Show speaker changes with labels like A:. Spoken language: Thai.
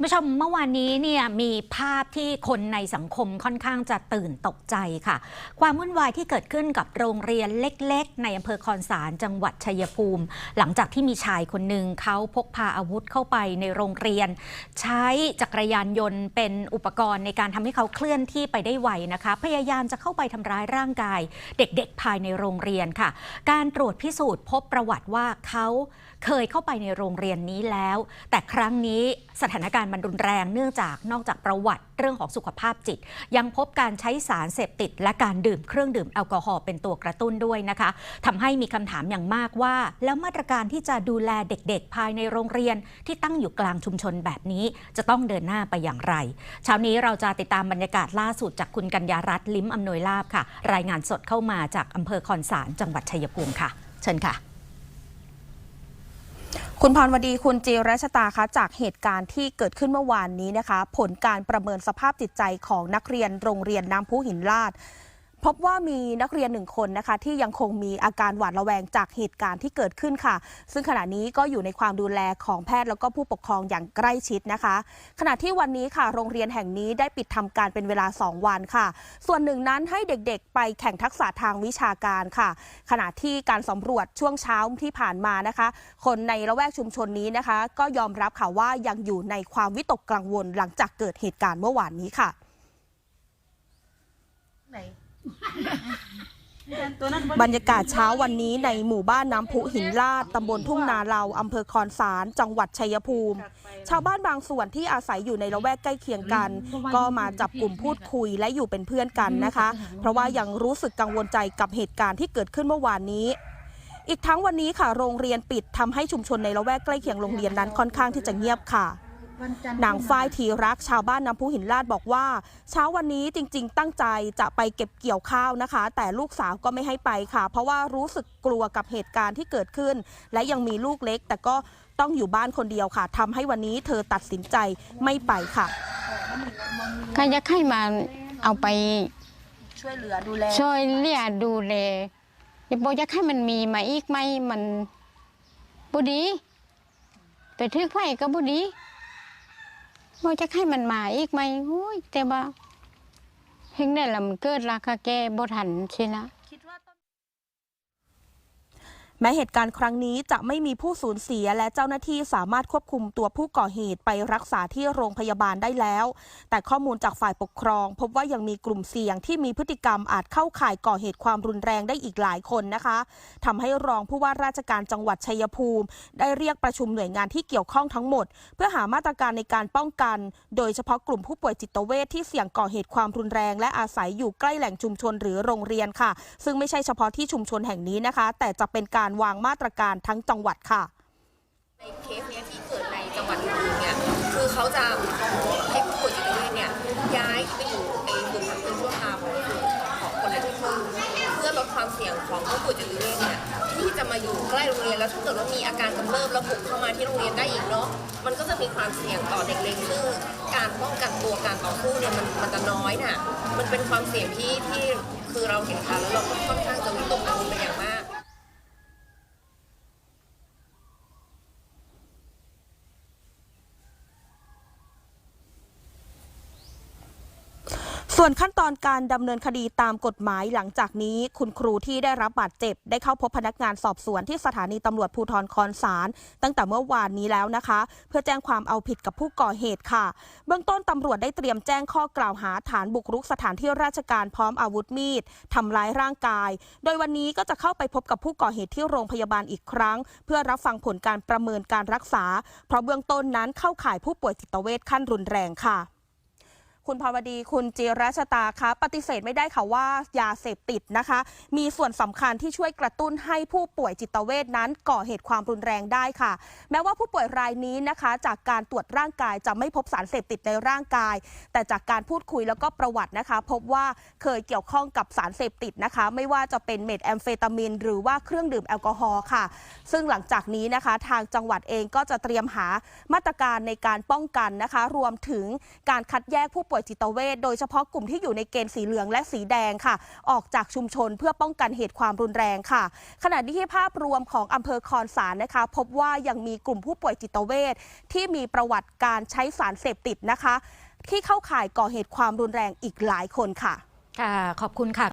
A: คุณผู้ชมเมื่อวานนี้เนี่ยมีภาพที่คนในสังคมค่อนข้างจะตื่นตกใจค่ะ ความวุ่นวายที่เกิดขึ้นกับโรงเรียนเล็ก ๆ ในอำเภอคอนสารจังหวัดชัยภูมิ หลังจากที่มีชายคนหนึ่งเขาพกพาอาวุธเข้าไปในโรงเรียน ใช้จักรยานยนต์เป็นอุปกรณ์ในการทำให้เขาเคลื่อนที่ไปได้ไวนะคะ พยายามจะเข้าไปทำร้ายร่างกาย เด็กๆภายในโรงเรียนค่ะ การตรวจพิสูจน์พบประวัติว่าเขาเคยเข้าไปในโรงเรียนนี้แล้ว แต่ครั้งนี้สถานการณ์มันรุนแรงเนื่องจากนอกจากประวัติเรื่องของสุขภาพจิต ยังพบการใช้สารเสพติด และการดื่มเครื่องดื่มแอลกอฮอล์เป็นตัวกระตุ้นด้วยนะคะทำให้มีคำถามอย่างมากว่า แล้วมาตรการที่จะดูแลเด็กๆ ภายในโรงเรียนที่ตั้งอยู่กลางชุมชนแบบนี้ จะต้องเดินหน้าไปอย่างไร เช้านี้เราจะติดตามบรรยากาศล่าสุดจากคุณกัญญารัตน์ลิ้มอำนวยลาบค่ะ รายงานสดเข้ามาจากอำเภอคอนสารจังหวัดชัยภูมิค่ะ เชิญค่ะ
B: คุณพรวดีคุณจีรัชตาคะจากเหตุการณ์ที่เกิดขึ้นเมื่อวานนี้นะคะ ผลการประเมินสภาพจิตใจของนักเรียนโรงเรียนน้ำพุหินลาด พบว่ามีนักเรียนหนึ่งคนนะคะ ที่ยังคงมีอาการหวาดระแวงจากเหตุการณ์ที่เกิดขึ้นค่ะ ซึ่งขณะนี้ก็อยู่ในความดูแลของแพทย์แล้วก็ผู้ปกครองอย่างใกล้ชิดนะคะ ขณะที่วันนี้ค่ะ โรงเรียนแห่งนี้ได้ปิดทำการเป็นเวลา 2 วันค่ะ ส่วนหนึ่งนั้นให้เด็กๆ ไปแข่งทักษะทางวิชาการค่ะ ขณะที่การสำรวจช่วงเช้าที่ผ่านมานะคะ คนในละแวกชุมชนนี้นะคะ ก็ยอมรับค่ะว่ายังอยู่ในความวิตกกังวลหลังจากเกิดเหตุการณ์เมื่อวานนี้ค่ะ บรรยากาศเช้าวันนี้ในหมู่บ้านน้ำพุหินลาดตำบลทุ่งนาเราอำเภอคอนสาร จังหวัดชัยภูมิ ชาวบ้านบางส่วนที่อาศัยอยู่ในละแวกใกล้เคียงกัน ก็มาจับกลุ่มพูดคุยและอยู่เป็นเพื่อนกันนะคะ เพราะว่ายังรู้สึกกังวลใจกับเหตุการณ์ที่เกิดขึ้นเมื่อวานนี้ อีกทั้งวันนี้ค่ะโรงเรียนปิดทำให้ชุมชนในละแวกใกล้เคียงโรงเรียนนั้นค่อนข้างที่จะเงียบค่ะ นางฝ้ายทีรักชาวบ้านน้ำพุหินลาดบอกว่า เช้าวันนี้จริง ๆ ตั้งใจจะไปเก็บเกี่ยวข้าวนะคะ แต่ลูกสาวก็ไม่ให้ไปค่ะ เพราะว่ารู้สึกกลัวกับเหตุการณ์ที่เกิดขึ้น และยังมีลูกเล็ก แต่ก็ต้องอยู่บ้านคนเดียวค่ะทำให้วันนี้เธอตัดสินใจไม่ไปค่ะ
C: ก็อยากให้มาเอาไป
B: ช่วยเหลือดูแล
C: ช่วยเหลือดูแลอย่าบอกอยากให้มันมีมาอีกไหมมันบุดี ไปทึกไฟก็บุดี บ่จะให้มันมาอีกไหมโอ้ยแต่ว่าเพียงได้ลำเกิดราคาแก่บ่ทันใช่ละ
B: แม้เหตุการณ์ครั้งนี้จะไม่มีผู้สูญเสียและเจ้าหน้าที่สามารถควบคุมตัวผู้ก่อเหตุไปรักษาที่โรงพยาบาลได้แล้ว แต่ข้อมูลจากฝ่ายปกครอง พบว่ายังมีกลุ่มเสี่ยงที่มีพฤติกรรมอาจเข้าข่ายก่อเหตุความรุนแรงได้อีกหลายคนนะคะทำให้รองผู้ว่าราชการจังหวัดชัยภูมิ ได้เรียกประชุมหน่วยงานที่เกี่ยวข้องทั้งหมด เพื่อหามาตรการในการป้องกัน โดยเฉพาะกลุ่มผู้ป่วยจิตเวชที่เสี่ยงก่อเหตุความรุนแรง และอาศัยอยู่ใกล้แหล่งชุมชนหรือโรงเรียนค่ะ ซึ่งไม่ใช่เฉพาะที่ชุมชนแห่งนี้นะคะ แต่จะเป็นการวางมาตรการทั้งจังหวัดค่ะ
D: ในเคสเนี้ยที่เกิดในจังหวัดอื่นเนี่ยคือเขาจะให้ผู้ป่วยจิตเวชเนี่ยย้ายไปอยู่ในศูนย์พักพิงชั่วคราวของของคนไร้ที่พึ่งเพื่อลดความเสี่ยงของผู้ป่วยจิตเวชเนี่ยที่จะมาอยู่ใกล้โรงเรียนแล้วถ้าเกิดว่ามีอาการกำเริบแล้วบุกเข้ามาที่โรงเรียนได้อีกเนาะมันก็จะมีความเสี่ยงต่อเด็กเล็กซึ่งการป้องกันตัวการต่อสู้เนี่ยมันมันจะน้อยน่ะมันเป็นความเสี่ยงที่ที่คือเราเห็นข่าวแล้วเราก็ค่อนข้างจะวิตกกังวลเป็นอย่างมาก
B: ส่วนขั้นตอนการดำเนินคดีตามกฎหมายหลังจากนี้ คุณครูที่ได้รับบาดเจ็บ ได้เข้าพบพนักงานสอบสวนที่สถานีตำรวจภูธรคอนสาร ตั้งแต่เมื่อวานนี้แล้วนะคะ เพื่อแจ้งความเอาผิดกับผู้ก่อเหตุค่ะ เบื้องต้นตำรวจได้เตรียมแจ้งข้อกล่าวหาฐานบุกรุกสถานที่ราชการพร้อมอาวุธมีดทำร้ายร่างกาย โดยวันนี้ก็จะเข้าไปพบกับผู้ก่อเหตุที่โรงพยาบาลอีกครั้ง เพื่อรับฟังผลการประเมินการรักษา เพราะเบื้องต้นนั้นเข้าข่ายผู้ป่วยจิตเวชขั้นรุนแรงค่ะ คุณภาวดีคุณจิรัชตาคะปฏิเสธไม่ได้ค่ะว่ายาเสพติดนะคะ มีส่วนสำคัญที่ช่วยกระตุ้นให้ผู้ป่วยจิตเวชนั้นก่อเหตุความรุนแรงได้ค่ะ แม้ว่าผู้ป่วยรายนี้นะคะ จากการตรวจร่างกายจะไม่พบสารเสพติดในร่างกาย แต่จากการพูดคุยแล้วก็ประวัตินะคะ พบว่าเคยเกี่ยวข้องกับสารเสพติดนะคะ ไม่ว่าจะเป็นเมทแอมเฟตามิน หรือว่าเครื่องดื่มแอลกอฮอล์ค่ะ ซึ่งหลังจากนี้นะคะ ทางจังหวัดเองก็จะเตรียมหามาตรการในการป้องกันนะคะ รวมถึงการคัดแยกผู้ป่วยวยจิตเวชโดยเฉพาะกลุ่มที่อยู่ในเกณฑ์สีเหลืองและสีแดงค่ะ ออกจากชุมชนเพื่อป้องกันเหตุความรุนแรงค่ะ ขณะที่ภาพรวมของอำเภอคอนสารนะคะ พบว่ายังมีกลุ่มผู้ป่วยจิตเวชที่มีประวัติการใช้สารเสพติดนะคะ ที่เข้าข่ายก่อเหตุความรุนแรงอีกหลายคนค่ะ
A: ค่ะ ขอบคุณค่ะ